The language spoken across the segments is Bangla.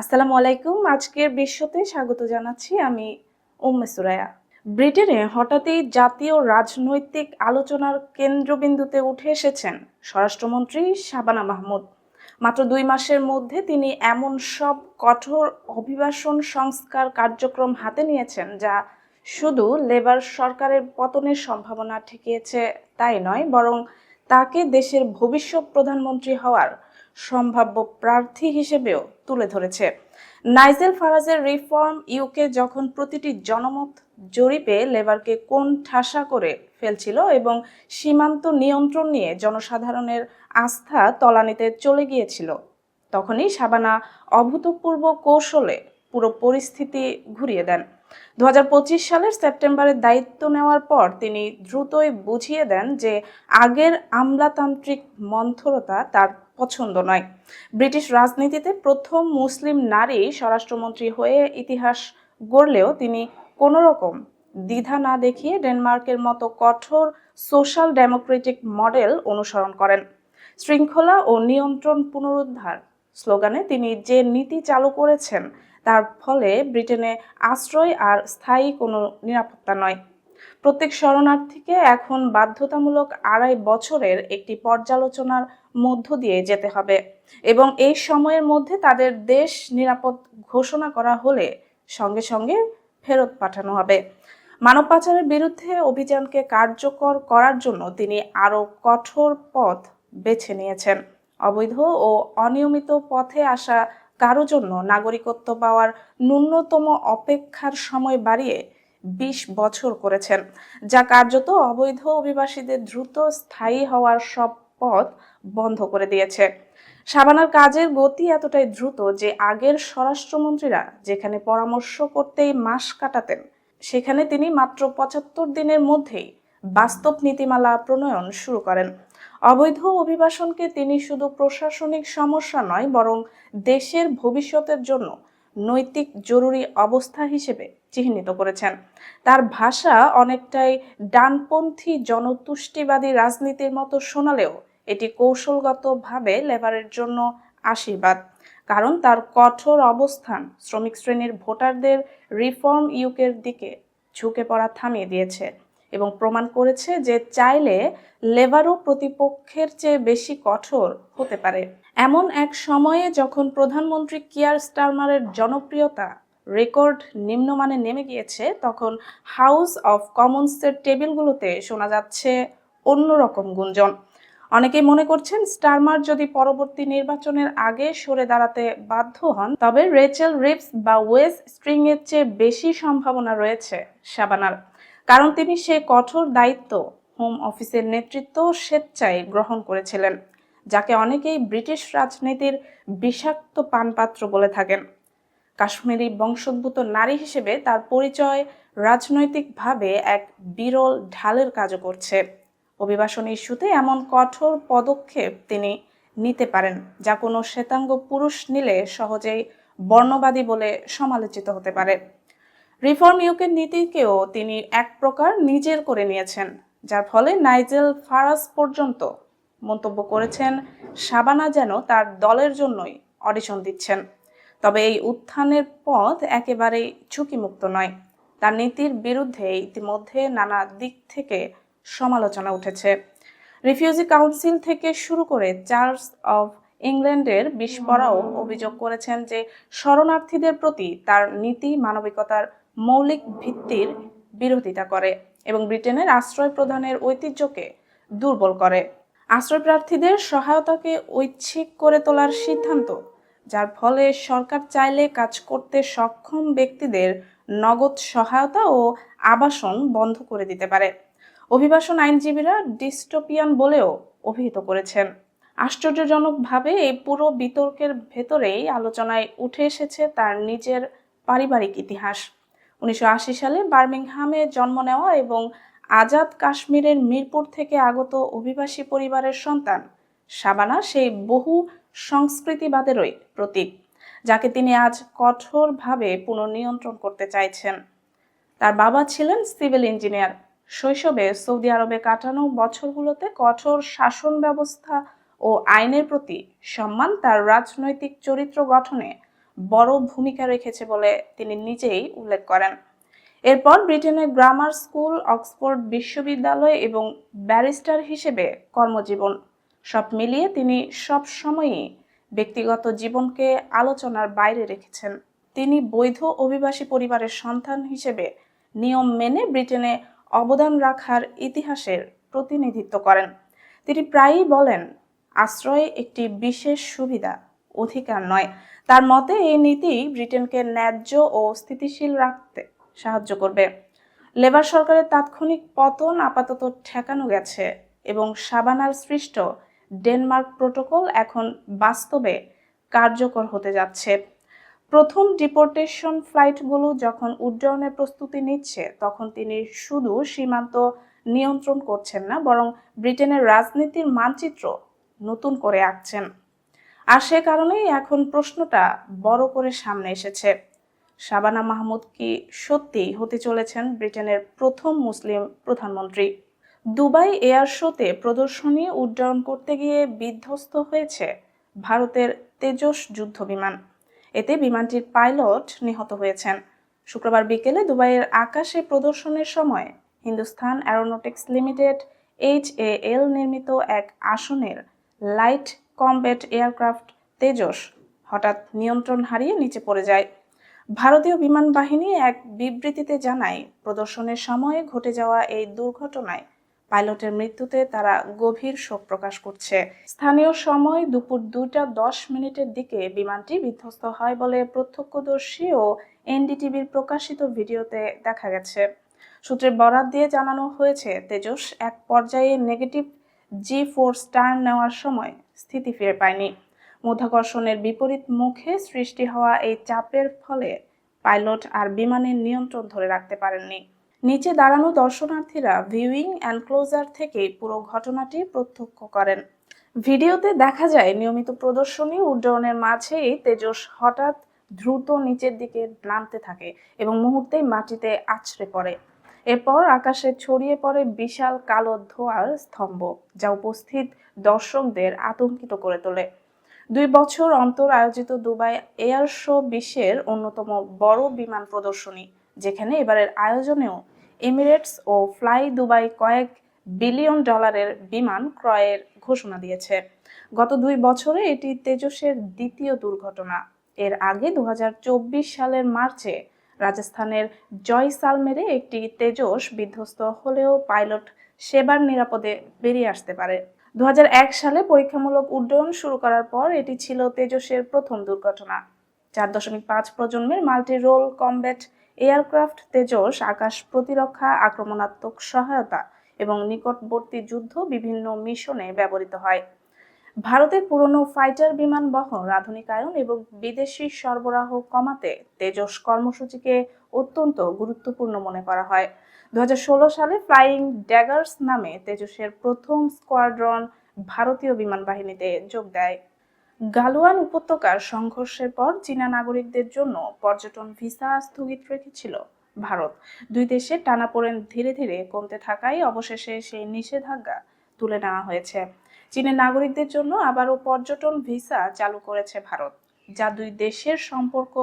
আসসালামু আলাইকুম। আজকের বিশ্বতে স্বাগত জানাচ্ছি আমি উম্মে সুরায়া ব্রিটেনে হঠাৎই জাতীয় রাজনৈতিক আলোচনার কেন্দ্রবিন্দুতে উঠে এসেছেন স্বরাষ্ট্রমন্ত্রী শাবানা মাহমুদ। মাত্র দুই মাসের মধ্যে তিনি এমন সব কঠোর অভিবাসন সংস্কার কার্যক্রম হাতে নিয়েছেন যা শুধু লেবার সরকারের পতনের সম্ভাবনা ঠেকিয়েছে তাই নয়, বরং তাকে দেশের ভবিষ্যৎ প্রধানমন্ত্রী হওয়ার সম্ভাব্য প্রার্থী হিসেবেও তুলে ধরেছে। নাইজেল ফারাজের রিফর্ম ইউকে যখন প্রতিটি জনমত জরিপে লেবারকে কোন ঠাসা করে ফেলছিল এবং সীমান্ত নিয়ন্ত্রণ নিয়ে জনসাধারণের আস্থা তলানিতে চলে গিয়েছিল, তখনই সাবানা অভূতপূর্ব কৌশলে পুরো পরিস্থিতি ঘুরিয়ে দেন। দু হাজার পঁচিশ সালের সেপ্টেম্বরের দায়িত্ব নেওয়ার পর তিনি দ্রুতই বুঝিয়ে দেন যে আগের আমলাতান্ত্রিক মন্থরতা তার পছন্দ নয়। ব্রিটিশ রাজনীতিতে প্রথম মুসলিম নারী স্বরাষ্ট্রমন্ত্রী হয়ে ইতিহাস গড়লেও তিনি কোনো রকম দ্বিধা না দেখিয়ে ডেনমার্কের মতো কঠোর সোশ্যাল ডেমোক্রেটিক মডেল অনুসরণ করেন। শৃঙ্খলা ও নিয়ন্ত্রণ পুনরুদ্ধার স্লোগানে তিনি যে নীতি চালু করেছেন তার ফলে ব্রিটেনে আশ্রয় আর স্থায়ী কোনো নিরাপত্তা নয়। প্রত্যেক শরণার্থীকে এখন বাধ্যতামূলক আড়াই বছরের একটি পর্যালোচনার মধ্য দিয়ে যেতে হবে এবং এই সময়ের মধ্যে তাদের দেশ নিরাপদ ঘোষণা করা হলে সঙ্গে সঙ্গে ফেরত পাঠানো হবে। মানব পাচারের বিরুদ্ধে অভিযানকে কার্যকর করার জন্য তিনি আরও কঠোর পথ বেছে নিয়েছেন। অবৈধ ও অনিয়মিত পথে আসা কারও জন্য নাগরিকত্ব পাওয়ার ন্যূনতম অপেক্ষার সময় বাড়িয়ে বিশ বছর করেছেন, যা কার্যত অবৈধ অভিবাসীদের দ্রুত স্থায়ী হওয়ার সব পথ বন্ধ করে দিয়েছে। সাবানার কাজের গতি এতটাই দ্রুত যে আগের স্বরাষ্ট্রমন্ত্রীরা যেখানে পরামর্শ করতেই মাস কাটাতেন, সেখানে তিনি মাত্র পঁচাত্তর দিনের মধ্যেই বাস্তব নীতিমালা প্রণয়ন শুরু করেন। অবৈধ অভিবাসনকে তিনি শুধু প্রশাসনিক সমস্যা নয়, বরং দেশের ভবিষ্যতের জন্য নৈতিক জরুরি অবস্থা হিসেবে চিহ্নিত করেছেন। তার ভাষা অনেকটাই ডানপন্থী জনতুষ্টিবাদী রাজনীতির মতো শোনালেও এটি কৌশলগতভাবে লেবারের জন্য আশীর্বাদ, কারণ তার কঠোর অবস্থান শ্রমিক শ্রেণির ভোটারদের রিফর্ম ইউকের দিকে ঝুঁকে পড়া থামিয়ে দিয়েছে। এবং প্রমাণ করেছে যে চাইলে লেবারও প্রতিপক্ষের চেয়ে বেশি কঠোর হতে পারে। এমন এক সময়ে যখন প্রধানমন্ত্রী কিয়ার স্টারমারের জনপ্রিয়তা রেকর্ড নিম্নমানে নেমে গিয়েছে, তখন হাউস অফ কমন্সের টেবিলগুলোতে শোনা যাচ্ছে অন্যরকম গুঞ্জন। অনেকেই মনে করছেন স্টারমার যদি পরবর্তী নির্বাচনের আগে সরে দাঁড়াতে বাধ্য হন, তবে রেচেল রিপস বা ওয়েস স্ট্রিং এর চেয়ে বেশি সম্ভাবনা রয়েছে শাবানার কারণ তিনি সে কঠোর দায়িত্ব, হোম অফিসের নেতৃত্ব স্বেচ্ছায় গ্রহণ করেছিলেন, যাকে অনেকেই ব্রিটিশ রাজনীতির বিষাক্ত পানপাত্র বলে থাকেন। কাশ্মীরি বংশোদ্ভূত নারী হিসেবে তার পরিচয় রাজনৈতিকভাবে এক বিরল ঢালের কাজও করছে। অভিবাসন ইস্যুতে এমন কঠোর পদক্ষেপ তিনি নিতে পারেন, যা কোনো শ্বেতাঙ্গ পুরুষ নিলে সহজেই বর্ণবাদী বলে সমালোচিত হতে পারে। রিফর্ম ইউকের নীতিকেও তিনি এক প্রকার নিজের করে নিয়েছেন, যার ফলে নাইজেল ফারাজ পর্যন্ত মন্তব্য করেছেন শাবানা যেন তার দলের জন্যই অডিশন দিচ্ছেন। তবে এই উত্থানের পথ একেবারেই ঝুঁকিমুক্ত নয়। তার নীতির বিরুদ্ধে ইতিমধ্যে নানা দিক থেকে সমালোচনা উঠেছে। রিফিউজি কাউন্সিল থেকে শুরু করে চার্চ অফ ইংল্যান্ডের বিস্ফোরাও অভিযোগ করেছেন যে শরণার্থীদের প্রতি তার নীতি মানবিকতার মৌলিক ভিত্তির বিরোধিতা করে এবং ব্রিটেনের আশ্রয় প্রদানের ঐতিহ্যকে দুর্বল করে। আশ্রয় প্রার্থীদের সহায়তাকে ঐচ্ছিক করে তোলার সিদ্ধান্ত, যার ফলে সরকার চাইলে কাজ করতে সক্ষম ব্যক্তিদের নগদ সহায়তা ও আবাসন বন্ধ করে দিতে পারে। অভিবাসন আইনজীবীরা ডিস্টোপিয়ান বলেও অভিহিত করেছেন। আশ্চর্যজনকভাবে এই পুরো বিতর্কের ভেতরেই আলোচনায় উঠে এসেছে তার নিজের পারিবারিক ইতিহাস। উনিশশো আশি সালে বার্মিংহামে জন্ম নেওয়া এবং আজাদ কাশ্মীরের মিরপুর থেকে আগত অভিবাসী পরিবারের সন্তান শাবানা, সেই বহু সংস্কৃতিবাদেরই প্রতীক, যাকে তিনি আজ কঠোরভাবে পুনর্নিয়ন্ত্রণ করতে চাইছেন। তার বাবা ছিলেন সিভিল ইঞ্জিনিয়ার। শৈশবে সৌদি আরবে কাটানো বছরগুলোতে কঠোর শাসন ব্যবস্থা ও আইনের প্রতি সম্মান তার রাজনৈতিক চরিত্র গঠনে বড় ভূমিকা রেখেছে বলে তিনি নিজেই উল্লেখ করেন। এরপর ব্রিটেনের গ্রামার স্কুল, অক্সফোর্ড বিশ্ববিদ্যালয় এবং ব্যারিস্টার হিসেবে কর্মজীবন। সব মিলিয়ে তিনি সব সময়ই ব্যক্তিগত জীবনকে আলোচনার বাইরে রেখেছেন। তিনি বৈধ অভিবাসী পরিবারের সন্তান হিসেবে নিয়ম মেনে ব্রিটেনে অবদান রাখার ইতিহাসের প্রতিনিধিত্ব করেন। তিনি প্রায়ই বলেন, আশ্রয় একটি বিশেষ সুবিধা। অধিকার নয়। তার মতে, এই নীতি ব্রিটেনকে ন্যায্য ও স্থিতিশীল রাখতে সাহায্য করবে। লেবার সরকারের তাৎক্ষণিক পতন আপাতত ঠেকানো গেছে এবং সাবানার সৃষ্ট ডেনমার্ক প্রোটোকল এখন বাস্তবে কার্যকর হতে যাচ্ছে। প্রথম ডিপোর্টেশন ফ্লাইটগুলো যখন উড্ডয়নের প্রস্তুতি নিচ্ছে, তখন তিনি শুধু সীমান্ত নিয়ন্ত্রণ করছেন না, বরং ব্রিটেনের রাজনীতির মানচিত্র নতুন করে আঁকছেন। আর সে কারণেই এখন প্রশ্নটা বড় করে সামনে এসেছে। শাবানা মাহমুদ কি সত্যিই হতে চলেছেন ব্রিটেনের প্রথম মুসলিম প্রধানমন্ত্রী? দুবাই এয়ার শোতে প্রদর্শনী উড্ডয়ন করতে গিয়ে বিধ্বস্ত হয়েছে ভারতের তেজস যুদ্ধ বিমান এতে বিমানটির পাইলট নিহত হয়েছেন। শুক্রবার বিকেলে দুবাইয়ের আকাশে প্রদর্শনের সময় Hindustan Aeronautics Limited H A L নির্মিত এক আসনের লাইট কমব্যাট এয়ারক্রাফট তেজস হঠাৎ নিয়ন্ত্রণ হারিয়ে নিচে পড়ে যায়। ভারতীয় বিমান বাহিনী এক বিবৃতিতে জানায়, প্রদর্শনের সময়ে ঘটে যাওয়া এই দুর্ঘটনায় পাইলটের মৃত্যুতে তারা গভীর শোক প্রকাশ করছে। স্থানীয় সময় দুপুর দুইটা দশ মিনিটের দিকে বিমানটি বিধ্বস্ত হয় বলে প্রত্যক্ষদর্শী ও এনডিটিভির প্রকাশিত ভিডিওতে দেখা গেছে। সূত্রের বরাত দিয়ে জানানো হয়েছে, তেজস এক পর্যায়ে নেগেটিভ জি ফোর স্টার নেওয়ার সময় স্থিতি ফিরে পায়নি। মধ্যাকর্ষণের বিপরীত মুখে সৃষ্টি হওয়া এই চাপের ফলে পাইলট আর বিমানের নিয়ন্ত্রণ ধরে রাখতে পারেননি। নিচে দাঁড়ানো দর্শনার্থীরা ভিউইং অ্যানক্লোজার থেকেই পুরো ঘটনাটি প্রত্যক্ষ করেন। ভিডিওতে দেখা যায়, নিয়মিত প্রদর্শনী উড্ডয়নের মাঝেই তেজস হঠাৎ দ্রুত নিচের দিকে নামতে থাকে এবং মুহূর্তেই মাটিতে আছড়ে পড়ে। এরপর আকাশে ছড়িয়ে পড়ে বিশাল কালো ধোঁয়ার স্তম্ভ, যা উপস্থিত দর্শকদের আতঙ্কিত করে তোলে। দুই বছর অন্তর আয়োজিত দুবাই এয়ার শো বিশ্বের অন্যতম বড় বিমান প্রদর্শনী, যেখানে এবারের আয়োজনেও এমিরেটস ও ফ্লাই দুবাই কয়েক বিলিয়ন ডলারের বিমান ক্রয়ের ঘোষণা দিয়েছে। গত দুই বছরে এটি তেজসের দ্বিতীয় দুর্ঘটনা। এর আগে দু হাজার চব্বিশ সালের মার্চে রাজস্থানের জয়সালমেরে একটি তেজস বিধ্বস্ত হলেও পাইলট সেবার নিরাপদে বেরিয়ে আসতে পারে। দু হাজার এক সালে পরীক্ষামূলক উড্ডয়ন শুরু করার পর এটি ছিল তেজসের প্রথম দুর্ঘটনা। চার দশমিক পাঁচ প্রজন্মের multi role combat aircraft Tejas, আকাশ প্রতিরক্ষা, আক্রমণাত্মক সহায়তা এবং নিকটবর্তী যুদ্ধ বিভিন্ন মিশনে ব্যবহৃত হয়। ভারতের পুরনো ফাইটার বিমান বহর আধুনিকায়ন এবং বিদেশি সরবরাহ কমাতে তেজস কর্মসূচিকে অত্যন্ত গুরুত্বপূর্ণ মনে করা হয়। দুহাজার ষোলো সালে ফ্লাইং ড্যাগার্স নামে তেজসের প্রথম স্কোয়াড্রন ভারতীয় বিমান বাহিনীতে যোগ দেয়। গালওয়ান উপত্যকার সংঘর্ষের পর চীনা নাগরিকদের জন্য পর্যটন ভিসা স্থগিত রেখেছিল ভারত। দুই দেশের টানাপোড়েন ধীরে ধীরে কমতে থাকায় অবশেষে সেই নিষেধাজ্ঞা তুলে নেওয়া হয়েছে। চীনের নাগরিকদের জন্য আবারও পর্যটন ভিসা চালু করেছে ভারত, যা দুই দেশের সম্পর্ক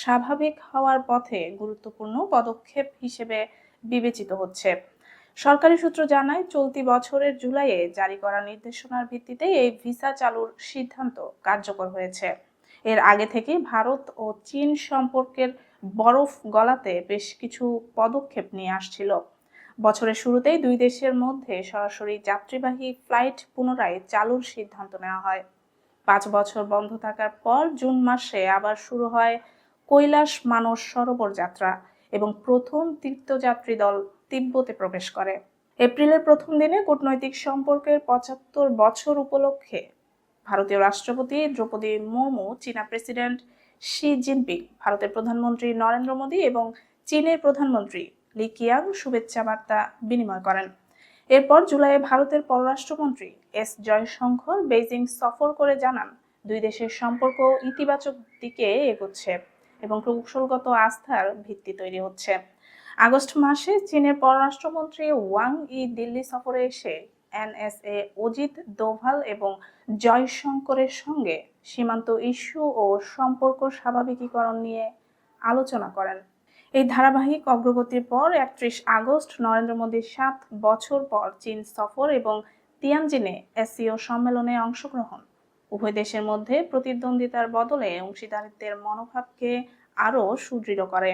স্বাভাবিক হওয়ার পথে গুরুত্বপূর্ণ পদক্ষেপ হিসেবে বিবেচিত হচ্ছে। সরকারি সূত্র জানায়, চলতি বছরের জুলাইয়ে জারি করা নির্দেশনার ভিত্তিতে এই ভিসা চালুর সিদ্ধান্ত কার্যকর হয়েছে। এর আগে থেকে ভারত ও চীন সম্পর্কের বরফ গলাতে বেশ কিছু পদক্ষেপ নিয়ে আসছিল। বছরের শুরুতেই দুই দেশের মধ্যে সরাসরি যাত্রীবাহী ফ্লাইট পুনরায় চালুর সিদ্ধান্ত নেওয়া হয়। পাঁচ বছর বন্ধ থাকার পর জুন মাসে আবার শুরু হয় কৈলাস মানস সরোবর যাত্রা এবং প্রথম তীর্থযাত্রী দল তিব্বতে প্রবেশ করে। এপ্রিলের প্রথম দিনে কূটনৈতিক সম্পর্কের পঁচাত্তর বছর উপলক্ষে ভারতীয় রাষ্ট্রপতি দ্রৌপদী মুর্মু, চীনা প্রেসিডেন্ট শি জিনপিং, ভারতের প্রধানমন্ত্রী নরেন্দ্র মোদী এবং চীনের প্রধানমন্ত্রী লি কিয়াং শুভেচ্ছা বার্তা বিনিময় করেন। এরপর জুলাইয়ে ভারতের পররাষ্ট্রমন্ত্রী এস জয়শঙ্কর বেইজিং সফর করে জানান, দুই দেশের সম্পর্ক ইতিবাচক দিকে এগোচ্ছে এবং কৌশলগত আস্থার ভিত্তি তৈরি হচ্ছে। আগস্ট মাসে চীনের পররাষ্ট্রমন্ত্রী ওয়াং ই দিল্লি সফরে এসে এনএসএ অজিত দোভাল এবং জয়শঙ্করের সঙ্গে সীমান্ত ইস্যু ও সম্পর্ক স্বাভাবিকীকরণ নিয়ে আলোচনা করেন। এই ধারাবাহিক অগ্রগতির পর একত্রিশ আগস্ট নরেন্দ্র মোদীর সাত বছর পর চীন সফর এবং তিয়ানজিনে এসিও সম্মেলনে অংশগ্রহণ। উভয় দেশের মধ্যে প্রতিদ্বন্দ্বিতার বদলে অংশীদারিত্বের মনোভাবকে আরও সুদৃঢ় করে।